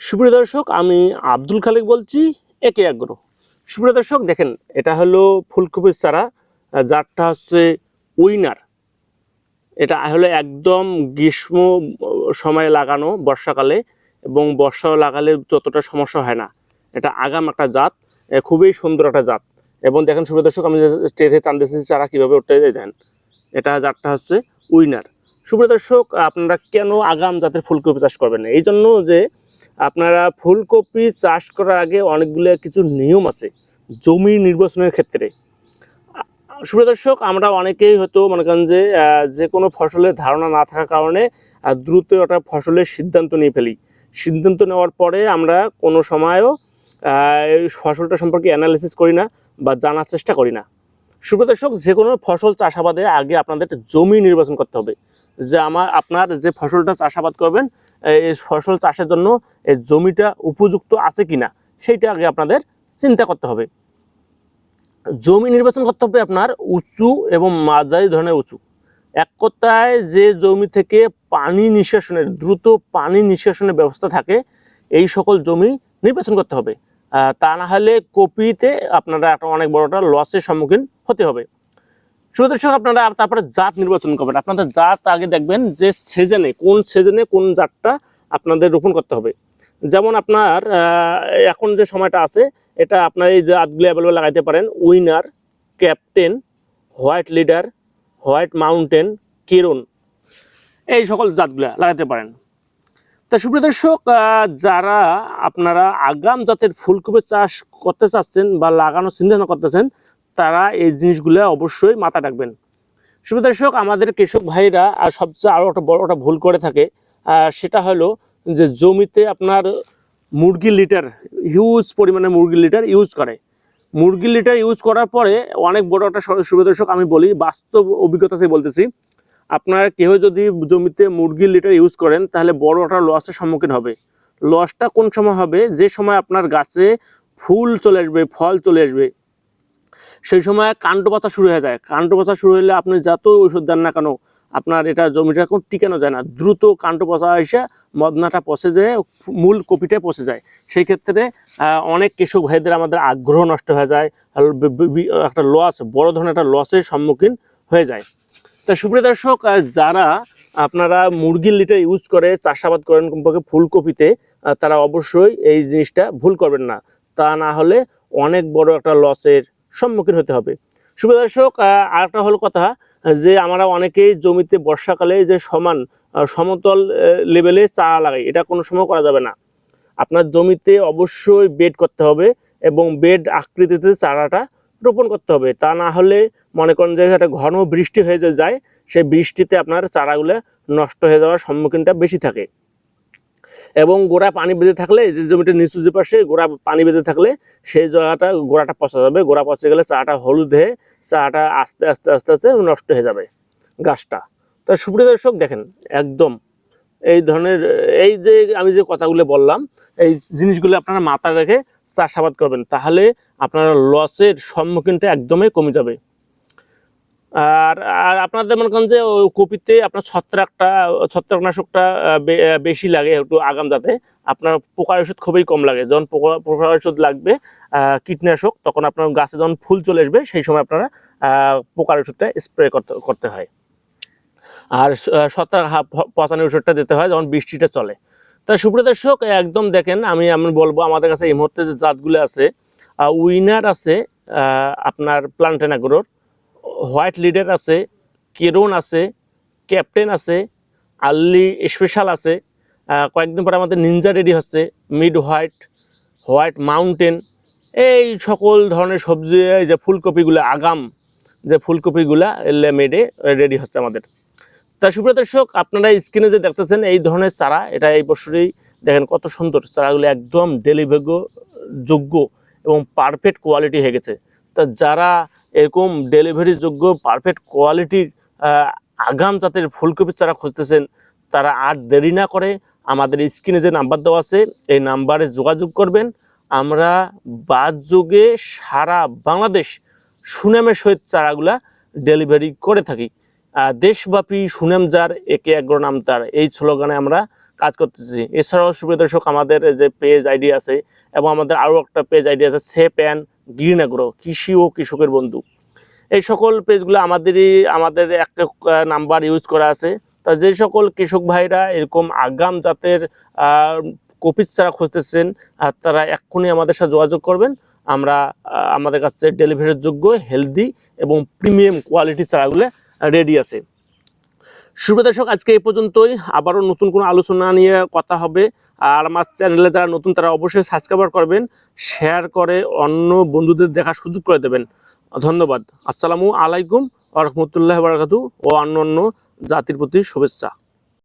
সুপ্রিয় দর্শক, আমি আব্দুল খালেক বলছি, একে আগ্রহ সুপ্রিয় দর্শক, দেখেন, এটা হলো ফুলকপির চারা যারটা হচ্ছে উইনার। এটা হলো একদম গ্রীষ্ম সময়ে লাগানো বর্ষাকালে এবং বর্ষা লাগালে ততটা সমস্যা হয় না। এটা আগাম একটা জাত খুবই সুন্দর একটা জাত। এবং দেখেন, সুপ্রিয় দর্শক, আমি স্টেজে চান দিয়েছি, চারা কীভাবে ওটাই দেন এটা জাতটা হচ্ছে উইনার। সুপ্রিয় দর্শক, আপনারা কেন আগাম জাতের ফুলকপি চাষ করবেন এই জন্য যে আপনারা ফুলকপি চাষ করার আগে অনেকগুলো কিছু নিয়ম আছে জমি নির্বাচনের ক্ষেত্রে। সুপ্রিয় দর্শক, আমরা অনেকেই হয়তো মনে করেন যে যে কোনো ফসলের ধারণা না থাকার কারণে দ্রুত একটা ফসলের সিদ্ধান্ত নিয়ে ফেলি। সিদ্ধান্ত নেওয়ার পরে আমরা কোনো সময়ও এই ফসলটা সম্পর্কে অ্যানালিসিস করি না বা জানার চেষ্টা করি না। সুপ্রিয় দর্শক, যে কোনো ফসল চাষাবাদে আগে আপনাদের জমি নির্বাচন করতে হবে। যে আমার, আপনার যে ফসলটা চাষাবাদ করবেন, এই ফসল চাষের জন্য এই জমিটা উপযুক্ত আছে কিনা, সেইটা আগে আপনাদের চিন্তা করতে হবে। জমি নির্বাচন করতে হবে আপনার উঁচু এবং মাঝারি ধরনের উঁচু। এক কথায় যে জমি থেকে পানি নিষ্কাশনের, দ্রুত পানি নিষ্কাশনের ব্যবস্থা থাকে, এই সকল জমি নির্বাচন করতে হবে। তা না হলে কপিতে আপনারা একটা অনেক বড় একটা লসের সম্মুখীন হতে হবে। শুধু দর্শক আপনারা তারপরে জাত নির্বাচন করবেন। আপনাদের জাত আগে দেখবেন যে সিজনে কোন সিজনে কোন জাতটা আপনাদের রোপণ করতে হবে। যেমন আপনার এখন যে সময়টা আছে, এটা আপনার এই জাতগুলো অ্যাভেলেবেল লাগাইতে পারেন winner captain white leader white mountain Kiran, এই সকল জাতগুলো লাগাতে পারেন। তা সুপ্রিয় দর্শক যারা আপনারা আগাম জাতের ফুলকপি চাষ করতে চাচ্ছেন বা লাগানোর চিন্তা করতেছেন তারা এই জিনিসগুলো অবশ্যই মাথা রাখবেন। দর্শক, আমাদের কৃষক ভাইরা, আর সবচেয়ে আরও একটা বড় একটা ভুল করে থাকে সেটা হলো যে জমিতে আপনার মুরগির লিটার হিউজ পরিমাণে মুরগির লিটার ইউজ করে। মুরগির লিটার ইউজ করার পরে অনেক বড় একটা স- সুবিধা আমি বলি বাস্তব অভিজ্ঞতা থেকে বলতেছি, আপনার কেউ যদি জমিতে মুরগির লিটার ইউজ করেন, তাহলে বড় একটা লসের সম্মুখীন হবে। লসটা কোন সময় হবে? যে সময় আপনার গাছে ফুল চলে আসবে, ফল চলে আসবে। সেই সময় কাণ্ড পচা শুরু হয়ে যায়। কাণ্ড পচা শুরু হলে আপনি যত ওষুধ দেন না কেন, আপনার এটা জমিটা এখন টিকানো যায় না। দ্রুত কাণ্ড পচা এসে মদনাটা পচে যায় মূল কপিটা পচে যায়। সেই ক্ষেত্রে অনেক কৃষক ভাইদের আমাদের আগ্রহ নষ্ট হয়ে যায় একটা লস বড় ধরনের একটা লসের সম্মুখীন হয়ে যায়। তা সুপ্রিয় দর্শক যারা আপনারা মুরগির লিটার ইউজ করে, চাষাবাদ করেন কমপক্ষে ফুলকপিতে তারা অবশ্যই এই জিনিসটা ভুল করবেন না। তা না হলে অনেক বড় একটা লসের সম্মুখীন হতে হবে। সুপ্রিয় দর্শক আরেকটা হলো কথা যে আমরা অনেকেই জমিতে বর্ষাকালে যে সমান সমতল লেভেলে চারা লাগাই, এটা কোনো সময় করা যাবে না। আপনার জমিতে অবশ্যই বেড করতে হবে এবং বেড আকৃতিতে চারাটা রোপণ করতে হবে। তা না হলে মনে করেন যে একটা ঘন বৃষ্টি হয়ে যায়, সেই বৃষ্টিতে আপনার চারাগুলো নষ্ট হয়ে যাওয়ার সম্মুখীনটা বেশি থাকে। এবং গোড়া পানি বেঁধে থাকলে যে জমিটা নিচু যে পাশে গোড়া পানি বেঁধে থাকলে সেই জায়গাটা গোড়াটা পচা যাবে। গোড়া পচে গেলে চাটা হলুদ হয়ে চাটা আস্তে আস্তে আস্তে আস্তে নষ্ট হয়ে যাবে গাছটা। তা সুপ্রিয় দর্শক, দেখেন একদম এই ধরনের, এই যে আমি যে কথাগুলো বললাম, এই জিনিসগুলো আপনারা মাথায় রেখে চাষাবাদ করবেন, তাহলে আপনার লসের সম্মুখীনটা একদমই কমে যাবে। আর আপনাদের মনে করেন যে ওই কপিতে আপনার ছত্রাকটা, ছত্রাকনাশকটা বেশি লাগে একটু আগাম যাতে আপনার পোকার ওষুধ খুবই কম লাগে। যখন পোকা, পোকার ওষুধ লাগবে কীটনাশক, তখন আপনার গাছে যখন ফুল চলে আসবে, সেই সময় আপনারা পোকার ওষুধটা স্প্রে করতে করতে হয়। আর ছত্রাক পচানোর ওষুধটা দিতে হয় যখন বৃষ্টিটা চলে। তা সুপ্রিয় দর্শক, একদম দেখেন, আমি আমি বলব, আমাদের কাছে এই মুহূর্তে যে জাতগুলো আছে উইনার আছে আপনার প্লান্টেনাগ্রোর হোয়াইট লিডার আছে, কেরন আছে, ক্যাপ্টেন আছে আল্লি স্পেশাল আছে কয়েকদিন পরে আমাদের নিনজা রেডি হচ্ছে, মিড হোয়াইট হোয়াইট মাউন্টেন, এই সকল ধরনের সবজি যে ফুলকপিগুলো, আগাম যে ফুলকপিগুলা মেডে রেডি হচ্ছে আমাদের। তা সুপ্রিয় দর্শক, আপনারা স্ক্রিনে যে দেখতেছেন, এই ধরনের চারা, এটা এই বছরই দেখেন কত সুন্দর, চারাগুলো একদম ডেলিভার যোগ্য এবং পারফেক্ট কোয়ালিটি হয়ে গেছে। তা যারা এরকম ডেলিভারি যোগ্য পারফেক্ট কোয়ালিটির আগাম জাতের ফুলকপির চারা খুঁজতেছেন, তারা আর দেরি না করে আমাদের স্ক্রিনে যে নাম্বার দেওয়া আছে, এই নাম্বারে যোগাযোগ করবেন। আমরা বাদ যুগে সারা বাংলাদেশ সুনামের সহিত চারাগুলা ডেলিভারি করে থাকি। দেশব্যাপী সুনাম যার, একে এগ্র নাম তার, এই স্লোগানে আমরা কাজ করতেছি। এছাড়াও সুপ্রিয় দর্শক, আমাদের যে পেজ আইডি আছে এবং আমাদের আরও একটা পেজ আইডি আছে সেপ অ্যান্ড গ্রিন অ্যাগ্রো কৃষি ও কৃষকের বন্ধু। এই সকল পেজগুলো আমাদেরই, আমাদের একটা নাম্বার ইউজ করা আছে। তা যে সকল কৃষক ভাইরা এরকম আগাম জাতের কপিস চারা খুঁজতেছেন তারা এক্ষুনি আমাদের সাথে যোগাযোগ করবেন। আমরা আমাদের কাছে ডেলিভারির যোগ্য, হেলদি এবং প্রিমিয়াম কোয়ালিটি চারাগুলো রেডি আছে। সুপ্রিয় দর্শক, আজকে এই পর্যন্তই। আবারও নতুন কোনো আলোচনা নিয়ে কথা হবে। আর আমার চ্যানেলে যারা নতুন, তারা অবশ্যই সাবস্ক্রাইব করবেন শেয়ার করে অন্য বন্ধুদের দেখার সুযোগ করে দেবেন। ধন্যবাদ। আসসালামু আলাইকুম আ রহমতুল্লাহ বারাকাতু ও অন্য অন্য জাতির প্রতি শুভেচ্ছা।